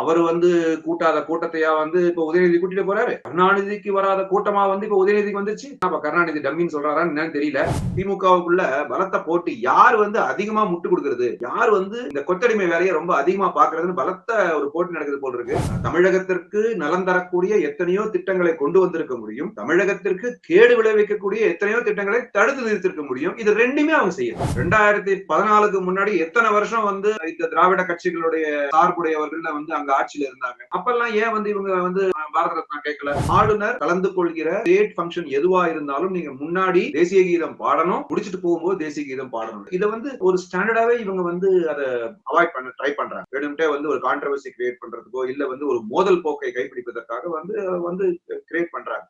அவர் வந்து கூட்டாத கூட்டத்தையா வந்து இப்ப உதயநிதி கூட்டிட்டு போறாரு? கருணாநிதிக்கு வராத கூட்டமா வந்து இப்ப உதயநிதிக்கு வந்துச்சு? அப்ப கருணாநிதி டம்மின்னு சொல்றாரான்னு என்னன்னு தெரியல. திமுகவுக்குள்ள பலத்த போட்டி. யார் வந்து அதிகமா முட்டு கொடுக்கறது? யார் வந்து இந்த கொத்தடிமை வேலையை ரொம்ப அதிகமா பாக்குறதுன்னு பலத்த ஒரு போட்டி நடக்குது போல் இருக்கு. தமிழகத்திற்கு நலன் தரக்கூடிய எத்தனையோ திட்டங்களை கொண்டு வந்திருக்க முடியும். தமிழகத்திற்கு கேடு விளைவிக்கக்கூடிய எத்தனையோ திட்டங்களை தடுத்து நிறுத்திருக்க முடியும். இது ரெண்டுமே அவங்க செய்யணும் ரெண்டாயிரத்தி பதினாலுக்கு முன்னாடி எத்தனை வருஷம் வந்து இந்த திராவிட கட்சிகளுடைய சார்புடையவர்கள் வந்து அங்க ஆட்சியில இருந்தாங்க. அப்பெல்லாம் ஏன் வந்து இவங்க வந்து பாரத ரத்னா கேட்கல? ஆளுநர் கலந்து கொள்கிற ஸ்டேட் ஃபங்க்ஷன் எதுவா இருந்தாலும் நீங்க முன்னாடி தேசிய கீதம் பாடணும் முடிச்சிட்டு போகும்போது தேசிய கீதம் பாடணும். இதை வந்து ஒரு ஸ்டாண்டர்டாவே இவங்க வந்து அதை அவாய்ட் பண்ண ட்ரை பண்றாங்க. வேணும்ட்டே வந்து ஒரு கான்ட்ரவர்சி கிரியேட் பண்றதுக்கோ இல்ல வந்து ஒரு மோதல் போக்கை கைப்பிடிப்பதற்காக வந்து வந்து கிரியேட் பண்றாங்க.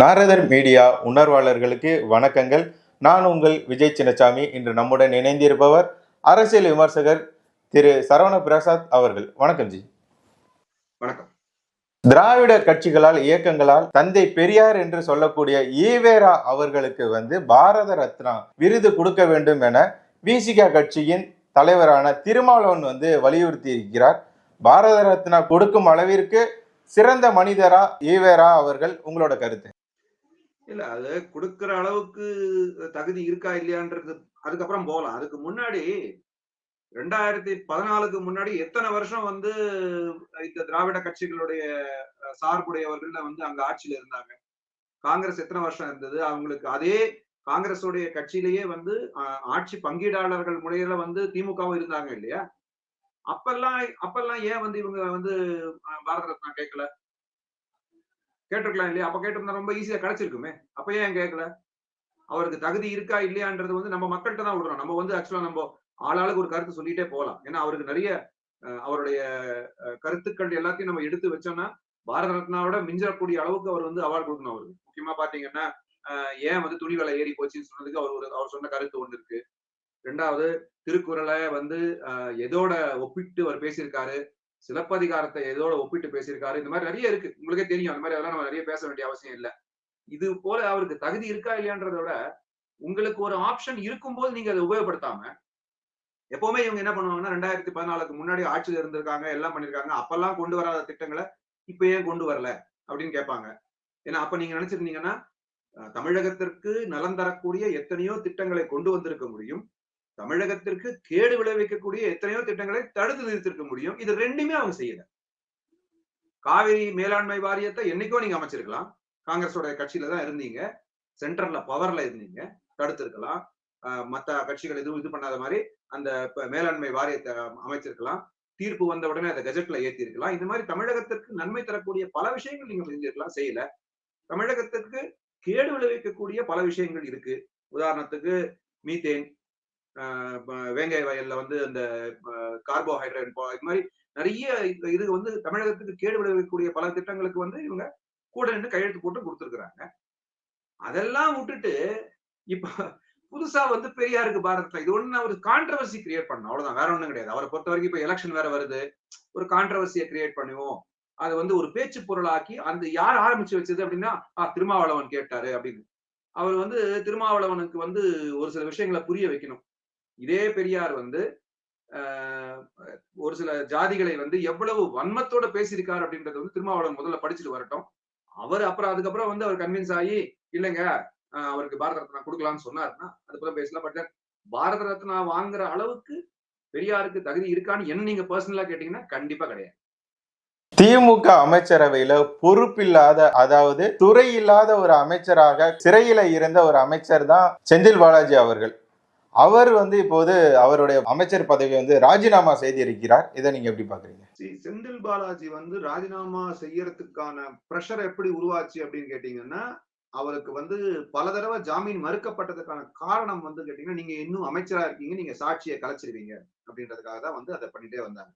நாரதர் மீடியா உணர்வாளர்களுக்கு வணக்கங்கள். நான் உங்கள் விஜய் சின்னசாமி. இன்று நம்முடன் இணைந்திருப்பவர் அரசியல் விமர்சகர் திரு சரவண பிரசாத் அவர்கள். வணக்கம் ஜி. வணக்கம். திராவிட கட்சிகளால் இயக்கங்களால் தந்தை பெரியார் என்று சொல்லக்கூடிய ஈவேரா அவர்களுக்கு வந்து பாரத ரத்னா விருது கொடுக்க வேண்டும் என விசிகா கட்சியின் தலைவரான திருமாவளவன் வந்து வலியுறுத்தி இருக்கிறார். பாரத ரத்னா கொடுக்கும் அளவிற்கு சிறந்த மனிதரா ஈவேரா அவர்கள்? உங்களோட கருத்து. இல்ல அது கொடுக்கிற அளவுக்கு தகுதி இருக்கா இல்லையான்றது அதுக்கப்புறம் போகலாம் அதுக்கு முன்னாடி ரெண்டாயிரத்தி பதினாலுக்கு முன்னாடி எத்தனை வருஷம் வந்து இந்த திராவிட கட்சிகளுடைய சார்புடையவர்கள் வந்து அங்க ஆட்சியில இருந்தாங்க? காங்கிரஸ் எத்தனை வருஷம் இருந்தது? அவங்களுக்கு அதே காங்கிரஸுடைய கட்சியிலேயே வந்து ஆட்சி பங்கீடாளர்கள் முறையில வந்து திமுகவும் இருந்தாங்க இல்லையா? அப்பெல்லாம் அப்பெல்லாம் ஏன் வந்து இவங்க வந்து பாரத ரத்னா கேட்கல? கேட்டிருக்கலாம் இல்லையா? அப்ப கேட்டிருந்தா ரொம்ப ஈஸியா கிடைச்சிருக்குமே. அப்ப ஏன் கேட்கல? அவருக்கு தகுதி இருக்கா இல்லையான்றது வந்து நம்ம மக்கள்கிட்ட தான் விடுறோம் நம்ம வந்து ஆக்சுவலா நம்ம ஆளாளுக்கு ஒரு கருத்து சொல்லிட்டே போகலாம். ஏன்னா அவருக்கு நிறைய அவருடைய கருத்துக்கள் எல்லாத்தையும் நம்ம எடுத்து வச்சோம்னா பாரத ரத்னாவோட மிஞ்சக்கூடிய அளவுக்கு அவர் வந்து அவார்டு கொடுக்கணும் அவருக்கு. முக்கியமா பாத்தீங்கன்னா ஏன் வந்து துணி விலை ஏறி போச்சுன்னு சொன்னதுக்கு அவர் ஒரு அவர் சொன்ன கருத்து ஒண்ணு இருக்கு. ரெண்டாவது திருக்குறளை வந்து எதோட ஒப்பிட்டு அவர் பேசியிருக்காரு சிலப்பதிகாரத்தை எதோட ஒப்பிட்டு பேசியிருக்காரு இந்த மாதிரி நிறைய இருக்கு. உங்களுக்கே தெரியும் அந்த மாதிரி அதெல்லாம் நம்ம நிறைய பேச வேண்டிய அவசியம் இல்லை. இது போல அவருக்கு தகுதி இருக்கா இல்லையான்றத விட உங்களுக்கு ஒரு ஆப்ஷன் இருக்கும்போது நீங்க அதை உபயோகப்படுத்தாம எப்பவுமே இவங்க என்ன பண்ணுவாங்கன்னா ரெண்டாயிரத்தி பதினாலுக்கு முன்னாடி ஆட்சியில் இருந்திருக்காங்க எல்லாம் பண்ணிருக்காங்க அப்பெல்லாம் கொண்டு வராத திட்டங்களை இப்ப ஏன் கொண்டு வரல? அப்படின்னு கேட்பாங்க. ஏன்னா அப்ப நீங்க நினைச்சிருந்தீங்கன்னா தமிழகத்திற்கு நலன் தரக்கூடிய எத்தனையோ திட்டங்களை கொண்டு வந்திருக்க முடியும். தமிழகத்திற்கு கேடு விளைவிக்கக்கூடிய எத்தனையோ திட்டங்களை தடுத்து நிறுத்திருக்க முடியும். இது ரெண்டுமே அவங்க செய்யல. காவிரி மேலாண்மை வாரியத்தை என்னைக்கோ நீங்க அமைச்சிருக்கலாம். காங்கிரஸோட கட்சியில தான் இருந்தீங்க. சென்ட்ரல்ல பவர்ல இருந்தீங்க. தடுத்திருக்கலாம். மத்த கட்சிகள் எதுவும் இது பண்ணாத மாதிரி அந்த மேலாண்மை வாரியத்தை அமைச்சிருக்கலாம். தீர்ப்பு வந்த உடனே அதை கெஜெட்ல ஏத்தி இருக்கலாம் இந்த மாதிரி தமிழகத்திற்கு நன்மை தரக்கூடிய பல விஷயங்கள் நீங்க செஞ்சிருக்கலாம் செய்யல. தமிழகத்திற்கு கேடு விளைவிக்கக்கூடிய பல விஷயங்கள் இருக்கு. உதாரணத்துக்கு மீத்தேன் வேங்கை வயல்ல வந்து அந்த கார்போஹைட்ரேட் இது மாதிரி நிறைய இது வந்து தமிழகத்துக்கு கேடு விளைவிக்கக்கூடிய பல திட்டங்களுக்கு வந்து இவங்க கூட நின்று கையெழுத்து போட்டு கொடுத்துருக்குறாங்க. அதெல்லாம் விட்டுட்டு இப்ப புதுசா வந்து பெரியாருக்கு பாரதத்துல. இது ஒண்ணு ஒரு கான்ட்ரவர்சி கிரியேட் பண்ணும் அவ்வளவுதான். வேற ஒண்ணும் கிடையாது. அவரை பொறுத்த வரைக்கும் இப்ப எலெக்ஷன் வேற வருது. ஒரு கான்ட்ரவர்சியை கிரியேட் பண்ணுவோம். அதை வந்து ஒரு பேச்சு பொருளாக்கி அந்த யார் ஆரம்பிச்சு வச்சது அப்படின்னா திருமாவளவன் கேட்டாரு அப்படின்னு. அவர் வந்து திருமாவளவனுக்கு வந்து ஒரு சில விஷயங்களை புரிய வைக்கணும். இதே பெரியார் வந்து ஒரு சில ஜாதிகளை வந்து எவ்வளவு வன்மத்தோட பேசியிருக்காரு அப்படின்றது வந்து திருமாவளவன் முதல்ல படிச்சுட்டு வரட்டும். அவர் அப்புறம் அதுக்கப்புறம் வந்து அவர் கன்வின்ஸ் ஆகி இல்லைங்க அவருக்கு பாரத ரத்னா கொடுக்கலாம்னு சொன்னாருன்னா அதுக்கப்புறம் பேசலாம். பட் பாரத ரத்னா வாங்குற அளவுக்கு பெரியாருக்கு தகுதி இருக்கான்னு என்ன நீங்க பர்சனலா கேட்டீங்கன்னா கண்டிப்பா கிடையாது. திமுக அமைச்சரவையில பொறுப்பில்லாத அதாவது துறை இல்லாத ஒரு அமைச்சராக சிறையில இருந்த ஒரு அமைச்சர் தான் செந்தில் பாலாஜி அவர்கள். அவர் வந்து இப்போது அவருடைய அமைச்சர் பதவி வந்து ராஜினாமா செய்திருக்கிறார். இதை நீங்க எப்படி பாக்குறீங்க செந்தில் பாலாஜி வந்து ராஜினாமா செய்யறதுக்கான ப்ரெஷர் எப்படி உருவாச்சு அப்படின்னு கேட்டீங்கன்னா அவருக்கு வந்து பல தடவை ஜாமீன் மறுக்கப்பட்டதுக்கான காரணம் வந்து கேட்டீங்கன்னா நீங்க இன்னும் அமைச்சரா இருக்கீங்க நீங்க சாட்சியை கலைச்சிருவீங்க அப்படின்றதுக்காக தான் வந்து அதை பண்ணிட்டே வந்தாங்க.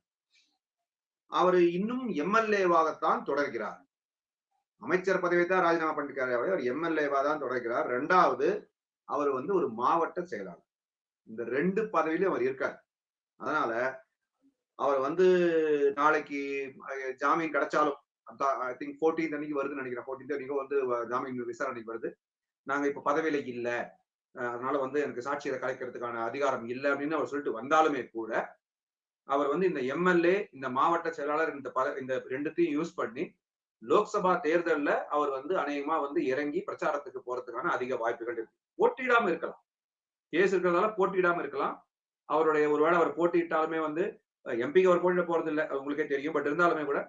அவர் இன்னும் எம்எல்ஏவாகத்தான் தொடர்கிறார். அமைச்சர் பதவியை தான் ராஜினாமா பண்ணிருக்காரு அவர் எம்எல்ஏவா தான் தொடர்கிறார். ரெண்டாவது அவர் வந்து ஒரு மாவட்ட செயலாளர். இந்த ரெண்டு பதவியிலும் அவர் இருக்கார். அதனால அவர் வந்து நாளைக்கு ஜாமீன் கிடைச்சாலும் ஐ திங்க் ஃபோர்டீன் அன்னைக்கு வருதுன்னு நினைக்கிறேன். ஃபோர்டீன் அன்னைக்கு வந்து ஜாமீன் விசாரணைக்கு வருது. நாங்க இப்ப பதவியில இல்ல. அதனால வந்து எனக்கு சாட்சியை கலைக்கிறதுக்கான அதிகாரம் இல்லை அப்படின்னு அவர் சொல்லிட்டு வந்தாலுமே கூட அவர் வந்து இந்த எம்எல்ஏ இந்த மாவட்ட செயலாளர் இந்த பத இந்த ரெண்டுத்தையும் யூஸ் பண்ணி லோக்சபா தேர்தலில் அவர் வந்து அநேகமா வந்து இறங்கி பிரச்சாரத்துக்கு போறதுக்கான அதிக வாய்ப்புகள் இருக்கு. போட்டியிடாம இருக்கலாம். கேஸ் இருக்கிறதால போட்டியிடாம இருக்கலாம். அவருடைய ஒருவேளை அவர் போட்டியிட்டாலுமே வந்து எம்பிக்கு அவர் போட்டியிட போறது இல்லை உங்களுக்கே தெரியும். பட் இருந்தாலுமே கூட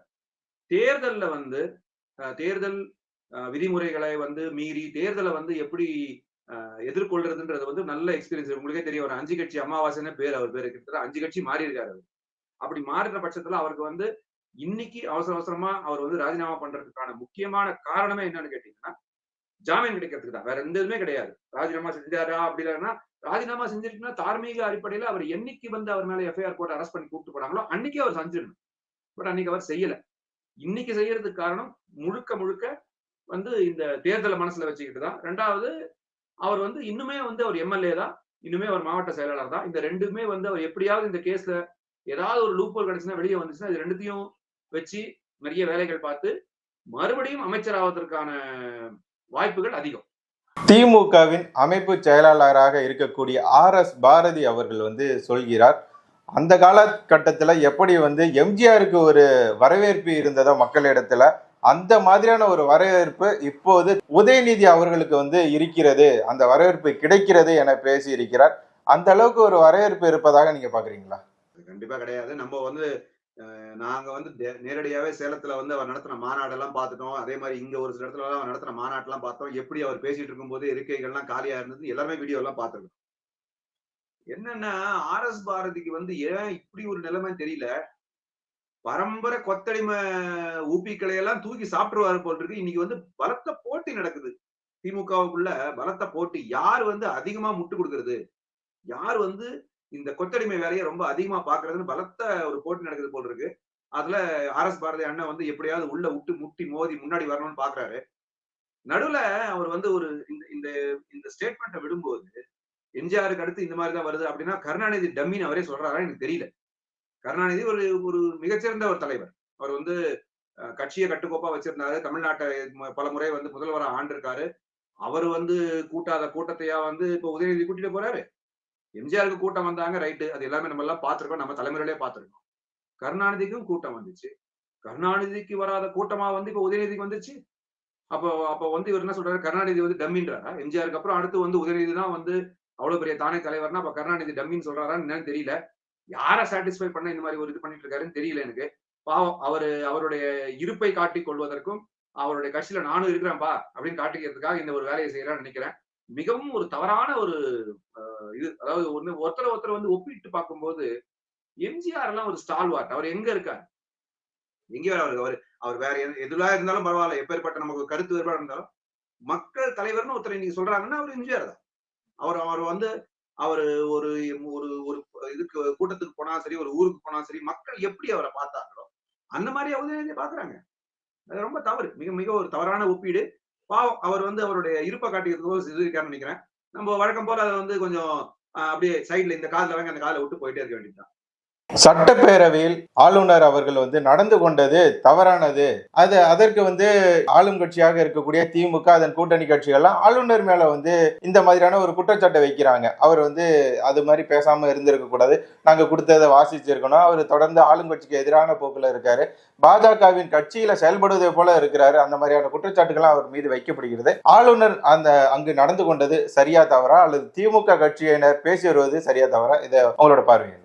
தேர்தல்ல வந்து அஹ், தேர்தல் விதிமுறைகளை வந்து மீறி தேர்தலை வந்து எப்படி அஹ், எதிர்கொள்றதுன்றது வந்து நல்ல எக்ஸ்பீரியன்ஸ் உங்களுக்கே தெரியும் ஒரு அஞ்சு கட்சி அமாவாசைன்னு பேர் அவர் பேரு கிட்டத்தட்ட அஞ்சு கட்சி மாறி இருக்காரு அவர். அப்படி மாறுற பட்சத்துல அவருக்கு வந்து இன்னைக்கு அவசர அவசரமா அவர் வந்து ராஜினாமா பண்றதுக்கான முக்கியமான காரணமே என்னன்னு கேட்டீங்கன்னா ஜாமீன் கிடைக்கிறதுக்கு தான். வேற எந்த இதுவுமே கிடையாது. ராஜினாமா செஞ்சாரா அப்படி இல்லைன்னா ராஜினாமா செஞ்சிருக்குன்னா தார்மீக அடிப்படையில அவர் என்னைக்கு வந்து அவர் மேல எஃப்ஐஆர் போட்டு அரெஸ்ட் பண்ணி கூப்பிட்டு போனாங்களோ அன்னைக்கு அவர் செஞ்சிடணும் பட் அன்னைக்கு அவர் செய்யல. இன்னைக்கு செய்யறதுக்கு காரணம் முழுக்க முழுக்க வந்து இந்த தேர்தலை மனசுல வச்சுக்கிட்டு தான். ரெண்டாவது அவர் வந்து இன்னுமே வந்து அவர் எம்எல்ஏ தான். இன்னுமே அவர் மாவட்ட செயலாளர் தான். இந்த ரெண்டுமே வந்து அவர் எப்படியாவது இந்த கேஸ்ல ஏதாவது ஒரு லூப்போல் கிடைச்சுன்னா வெளியே வந்துச்சுன்னா இது ரெண்டுத்தையும் வச்சு நிறைய வேலைகள் பார்த்து மறுபடியும் அமைச்சர் ஆவதற்கான வாய்ப்புகள் அதிகம். திமுகவின் அமைப்பு செயலாளராக இருக்கக்கூடிய ஆர் எஸ் பாரதி அவர்கள் வந்து சொல்கிறார் அந்த காலகட்டத்துல எப்படி வந்து எம்ஜிஆருக்கு ஒரு வரவேற்பு இருந்ததோ மக்களிடத்துல அந்த மாதிரியான ஒரு வரவேற்பு இப்போது உதயநிதி அவர்களுக்கு வந்து இருக்கிறது அந்த வரவேற்பு கிடைக்கிறது என பேசி இருக்கிறார் அந்த அளவுக்கு ஒரு வரவேற்பு இருப்பதாக நீங்க பாக்குறீங்களா? கண்டிப்பா கிடையாது. நம்ம வந்து நாங்க வந்து நேரடியாவே சேலத்துல வந்து அவர் நடத்தின மாநாடெல்லாம் பார்த்துட்டோம் அதே மாதிரி இங்க ஒரு சில இடத்துல அவர் நடத்தின மாநாட்டெல்லாம் பார்த்தோம் எப்படி அவர் பேசிட்டு இருக்கும்போது இருக்கைகள்லாம் காலியா இருந்தது எல்லாமே வீடியோ எல்லாம் பார்த்துருக்கோம் என்னன்னா ஆர் எஸ் பாரதிக்கு வந்து ஏன் இப்படி ஒரு நிலைமை தெரியல? பரம்பரை கொத்தடிமை ஊப்பிக்களை எல்லாம் தூக்கி சாப்பிட்டுருவாரு போல் இருக்கு இன்னைக்கு வந்து பலத்த போட்டி நடக்குது. திமுகவுக்குள்ள பலத்த போட்டி. யார் வந்து அதிகமா முட்டு கொடுக்கறது? யார் வந்து இந்த கொத்தடிமை வேலையை ரொம்ப அதிகமா பாக்குறதுன்னு பலத்த ஒரு போட்டி நடக்குது போல் இருக்கு அதுல ஆர் எஸ் பாரதி அண்ணன் வந்து எப்படியாவது உள்ள விட்டு முட்டி மோதி முன்னாடி வரணும்னு பாக்குறாரு நடுவுல அவர் வந்து ஒரு இந்த இந்த இந்த ஸ்டேட்மெண்ட்டை விடும்போது எம்ஜிஆருக்கு அடுத்து இந்த மாதிரி தான் வருது அப்படின்னா கருணாநிதி டம்மின்னு அவரே சொல்றாரா எனக்கு தெரியல. கருணாநிதி ஒரு ஒரு மிகச்சிறந்த ஒரு தலைவர். அவர் வந்து கட்சியை கட்டுக்கோப்பா வச்சிருந்தாரு. தமிழ்நாட்டை பல முறை வந்து முதல்வரா ஆண்டிருக்காரு. அவர் வந்து கூட்டாத கூட்டத்தையா வந்து இப்ப உதயநிதி கூட்டிட்டு போறாரு. எம்ஜிஆருக்கு கூட்டம் வந்தாங்க ரைட்டு. அது எல்லாமே நம்ம எல்லாம் பார்த்திருக்கோம். நம்ம தலைமுறையிலே பார்த்துருக்கோம். கருணாநிதிக்கும் கூட்டம் வந்துச்சு. கருணாநிதிக்கு வராத கூட்டமா வந்து இப்ப உதயநிதிக்கு வந்துச்சு. அப்போ அப்போ வந்து இவர் என்ன சொல்றாரு? கருணாநிதி வந்து டம்மின்றாரா? எம்ஜிஆருக்கு அப்புறம் அடுத்து வந்து உதயநிதி தான் வந்து அவ்வளவு பெரிய தானே தலைவர்னா அப்ப கருணாநிதி டம்மின்னு சொல்றாரான்னு என்னன்னு தெரியல. யாரை சாட்டிஸ்ஃபை பண்ண இந்த மாதிரி ஒரு இது பண்ணிட்டு இருக்காருன்னு தெரியல எனக்கு. பாவம் அவரு அவருடைய இருப்பை காட்டிக் கொள்வதற்கும் அவருடைய கட்சியில நானும் இருக்கிறேன்ப்பா அப்படின்னு காட்டிக்கிறதுக்காக இந்த ஒரு வேலையை செய்யறான்னு நினைக்கிறேன். மிகவும் ஒரு தவறான ஒரு அஹ், இது அதாவது ஒண்ணு ஒருத்தர் ஒருத்தர் வந்து ஒப்பிட்டு பார்க்கும்போது எம்ஜிஆர் எல்லாம் ஒரு ஸ்டால்வார்ட் அவர் எங்க இருக்காரு? எங்கேயோ அவர் அவர் அவர் வேற எது- எதுலா இருந்தாலும் பரவாயில்ல. எப்பேற்பட்ட நமக்கு கருத்து வேறுபாடு இருந்தாலும் மக்கள் தலைவர்னு ஒருத்தர் இன்னைக்கு சொல்றாங்கன்னா அவர் எம்ஜிஆர் தான். அவர் அவர் வந்து அவர் ஒரு ஒரு ஒரு இதுக்கு கூட்டத்துக்கு போனா சரி ஒரு ஊருக்கு போனா சரி மக்கள் எப்படி அவரை பார்த்தாங்களோ அந்த மாதிரி அவங்க பாக்குறாங்க அது ரொம்ப தவறு. மிக மிக ஒரு தவறான ஒப்பீடு. பாவம் அவர் வந்து அவருடைய இருப்பை காட்டிக்கிறதுக்கோ இது இருக்காருன்னு நினைக்கிறேன். நம்ம வழக்கம் போல அதை வந்து கொஞ்சம் அப்படியே சைடுல இந்த காதுல வாங்க அந்த காதில் விட்டு போயிட்டே இருக்க வேண்டியதுதான். சட்டப்பேரவையில் ஆளுநர் அவர்கள் வந்து நடந்து கொண்டது தவறானது. அது அதற்கு வந்து ஆளும் கட்சியாக இருக்கக்கூடிய திமுக அதன் கூட்டணி கட்சிகள்லாம் ஆளுநர் மேல வந்து இந்த மாதிரியான ஒரு குற்றச்சாட்டை வைக்கிறாங்க. அவர் வந்து அது மாதிரி பேசாம இருந்திருக்க கூடாது. நாங்க கொடுத்ததை வாசிச்சிருக்கணும். அவர் தொடர்ந்து ஆளுங்கட்சிக்கு எதிரான போக்குல இருக்காரு. பாஜகவின் கட்சியில செயல்படுவதை போல இருக்கிறாரு. அந்த மாதிரியான குற்றச்சாட்டுகள்லாம் அவர் மீது வைக்கப்படுகிறது. ஆளுநர் அந்த அங்கு நடந்து கொண்டது சரியா தவறா? அல்லது திமுக கட்சியினர் பேசி வருவது சரியா தவறா? இதை உங்களோட பார்வை என்ன?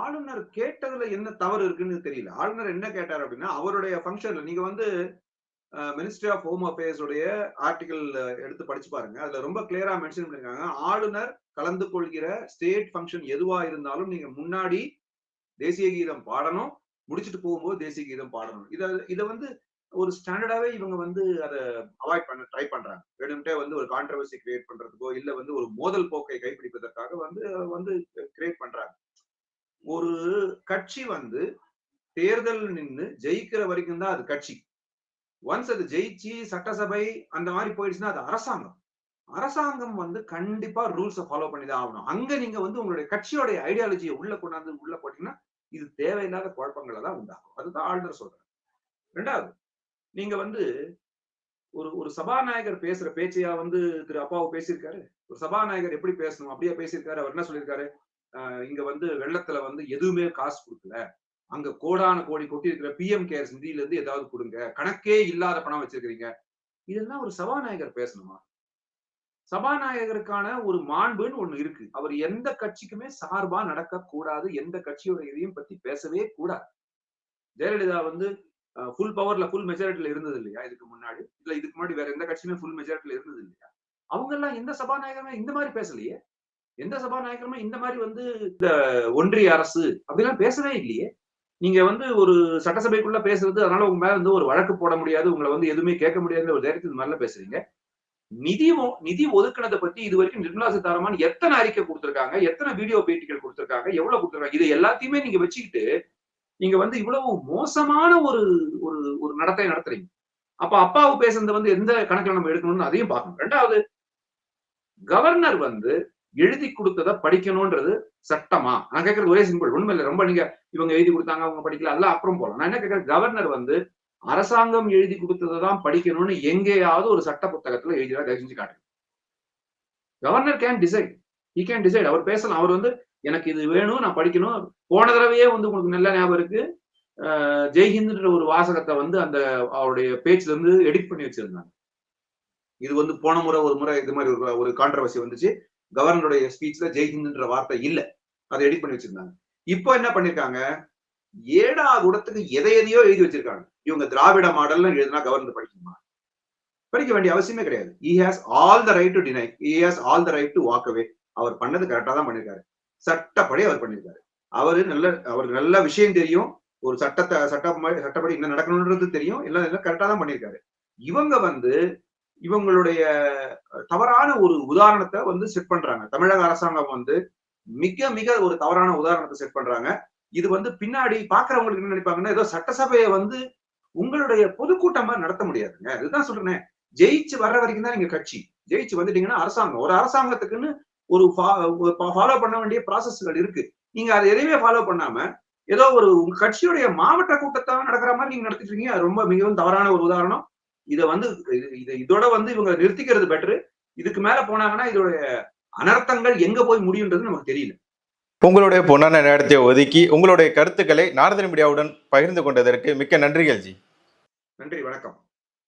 ஆளுநர் கேட்டதுல என்ன தவறு இருக்குன்னு தெரியல. ஆளுநர் என்ன கேட்டார் அப்படின்னா அவருடைய ஃபங்க்ஷன்ல நீங்க வந்து மினிஸ்ட்ரி ஆஃப் ஹோம் அஃபேர்ஸ் உடைய ஆர்டிகல் எடுத்து படிச்சு பாருங்க. அதுல ரொம்ப கிளியரா மென்ஷன் பண்ணிருக்காங்க. ஆளுநர் கலந்து கொள்கிற ஸ்டேட் ஃபங்க்ஷன் எதுவா இருந்தாலும் நீங்க முன்னாடி தேசிய கீதம் பாடணும். முடிச்சுட்டு போகும்போது தேசிய கீதம் பாடணும். இதை இதை வந்து ஒரு ஸ்டாண்டர்டாவே இவங்க வந்து அதை அவாய்ட் பண்ண ட்ரை பண்றாங்க. வேணும்ட்டே வந்து ஒரு கான்ட்ரவர்சி கிரியேட் பண்றதுக்கோ இல்ல வந்து ஒரு மோதல் போக்கை கைப்பிடிப்பதற்காக வந்து வந்து ஒரு கட்சி வந்து தேர்தல் நின்னு ஜெயிக்கிற வரைக்கும் தான் அது கட்சி. ஒன்ஸ் அது ஜெயிச்சு சட்டசபை அந்த மாதிரி போயிடுச்சுன்னா அது அரசாங்கம். அரசாங்கம் வந்து கண்டிப்பா ரூல்ஸை ஃபாலோ பண்ணி தான் ஆகணும். அங்க நீங்க வந்து உங்களுடைய கட்சியோடைய ஐடியாலஜியை உள்ள கொண்டாந்து உள்ள போட்டீங்கன்னா இது தேவையில்லாத குழப்பங்களை தான் உண்டாகும் அதுதான் ஆளுநர் சொல்றேன் ரெண்டாவது நீங்க வந்து ஒரு ஒரு சபாநாயகர் பேசுற பேச்சையா வந்து திரு அப்பாவு பேசியிருக்காரு? ஒரு சபாநாயகர் எப்படி பேசணும்? அப்படியே பேசியிருக்காரு. அவர் என்ன சொல்லியிருக்காரு? இங்க வந்து வெள்ளத்துல வந்து எதுவுமே காசு கொடுக்கல. அங்க கோடான கோடி கொட்டி இருக்கிற பிஎம் கேர்ஸ் நிதியில இருந்து ஏதாவது கொடுங்க. கணக்கே இல்லாத பணம் வச்சிருக்கிறீங்க. இதெல்லாம் ஒரு சபாநாயகர் பேசணுமா? சபாநாயகருக்கான ஒரு மாண்புன்னு ஒண்ணு இருக்கு. அவர் எந்த கட்சிக்குமே சார்பா நடக்க கூடாது எந்த கட்சியோட இதையும் பத்தி பேசவே கூடாது. ஜெயலலிதா வந்து ஃபுல் பவர்ல ஃபுல் மெஜாரிட்டில இருந்தது இல்லையா இதுக்கு முன்னாடி? இல்ல இதுக்கு முன்னாடி வேற எந்த கட்சியுமே ஃபுல் மெஜாரிட்டில இருந்தது இல்லையா? அவங்க எல்லாம் எந்த சபாநாயகருமே இந்த மாதிரி பேசலையே? எந்த சபாநாயகருமே இந்த மாதிரி வந்து இந்த ஒன்றிய அரசு அப்படிலாம் பேசவே இல்லையே. நீங்க வந்து ஒரு சட்டசபைக்குள்ள பேசுறது அதனால உங்க மேல வந்து ஒரு வழக்கு போட முடியாது உங்களை வந்து எதுவுமே கேட்க முடியாது ஒரு தைரியத்துக்கு மேல பேசுறீங்க. நிதி நிதி ஒதுக்கினதை பத்தி இது வரைக்கும் நிர்மலா சீதாராமன் எத்தனை அறிக்கை கொடுத்திருக்காங்க எத்தனை வீடியோ பேட்டிகள் கொடுத்திருக்காங்க எவ்வளவு கொடுத்திருக்காங்க இது எல்லாத்தையுமே நீங்க வச்சுக்கிட்டு நீங்க வந்து இவ்வளவு மோசமான ஒரு ஒரு ஒரு நடத்தை நடத்துறீங்க. அப்ப அப்பாவு பேசுறது வந்து எந்த கணக்கில் நம்ம எடுக்கணும்னு அதையும் பார்க்கணும். ரெண்டாவது கவர்னர் வந்து எழுதி கொடுத்ததை படிக்கணும்ன்றது சட்டமா? நான் கேட்கறது ஒரே சிம்பிள் ஒண்ணுமே இல்லை ரொம்ப நீங்க இவங்க எழுதி கொடுத்தாங்க அவங்க படிக்கல அதெல்லாம் அப்புறம் போகலாம் நான் என்ன கேட்கறேன் கவர்னர் வந்து அரசாங்கம் எழுதி கொடுத்ததை தான் படிக்கணும்னு எங்கேயாவது ஒரு சட்ட புத்தகத்துல எழுதிதான் தயவு செஞ்சு காட்டுங்க. Governor can decide he can decide அவர் பேசலாம். அவர் வந்து எனக்கு இது வேணும் நான் படிக்கணும். போன தடவையே வந்து உங்களுக்கு நல்ல ஞாபகம் இருக்கு. ஜெய்ஹிந்துன்ற ஒரு வாசகத்தை வந்து அந்த அவருடைய பேச்சுல இருந்து எடிட் பண்ணி வச்சிருந்தாங்க. இது வந்து போன முறை ஒரு முறை இது மாதிரி ஒரு ஒரு கான்ட்ரவர்சி வந்துச்சு. கவர்னருடைய ஸ்பீச்ல ஜெய்ஹிந்த்ன்ற வார்த்தை இல்ல. அதை எடிட் பண்ணி வச்சிருந்தாங்க. இப்போ என்ன பண்ணிருக்காங்க? ஏடா கூடத்துக்கு எதை எதையோ எழுதி வச்சிருக்காங்க. இவங்க திராவிட மாடல்ல எழுதினா கவர்னர் படிக்கணுமா? படிக்க வேண்டிய அவசியமே கிடையாது. He has all the right to deny he has all the right to walk away அவர் பண்ணது கரெக்டா தான் பண்ணிருக்காரு. சட்டப்படி அவர் பண்ணிருக்காரு. அவரு நல்ல அவருக்கு நல்ல விஷயம் தெரியும். ஒரு சட்டத்தை சட்ட சட்டப்படி என்ன நடக்கணும்ன்றது தெரியும். எல்லாம் கரெக்டா தான் பண்ணிருக்காரு. இவங்க வந்து இவங்களுடைய தவறான ஒரு உதாரணத்தை வந்து செட் பண்றாங்க. தமிழக அரசாங்கம் வந்து மிக மிக ஒரு தவறான உதாரணத்தை செட் பண்றாங்க. இது வந்து பின்னாடி பாக்குறவங்களுக்கு என்ன நினைப்பாங்கன்னா ஏதோ சட்டசபையை வந்து உங்களுடைய பொதுக்கூட்டமா நடத்த முடியாதுங்க. இதுதான் சொல்றேன். ஜெயிச்சு வர்ற வரைக்கும் தான் நீங்க கட்சி. ஜெயிச்சு வந்துட்டீங்கன்னா அரசாங்கம். ஒரு அரசாங்கத்துக்குன்னு ஒரு ஃபாலோ பண்ண வேண்டிய ப்ராசஸ்கள் இருக்கு. நீங்க அதை எதையுமே ஃபாலோ பண்ணாம ஏதோ ஒரு உங்க கட்சியுடைய மாவட்ட கூட்டத்தான் நடக்கிற மாதிரி நீங்க நடத்திட்டு இருக்கீங்க. அது ரொம்ப மிகவும் தவறான ஒரு உதாரணம். இதை வந்து இது- இது இதோட வந்து இவங்க நிறுத்திக்கிறது பெட்டரு இதுக்கு மேல போனாங்கன்னா இதோடைய அனர்த்தங்கள் எங்க போய் முடியுன்றது நமக்கு தெரியல. உங்களுடைய பொன்னான நேரத்தை ஒதுக்கி உங்களுடைய கருத்துக்களை நாரதன் மீடியாவுடன் பகிர்ந்து கொண்டதற்கு மிக்க நன்றிகள் ஜி. நன்றி வணக்கம்.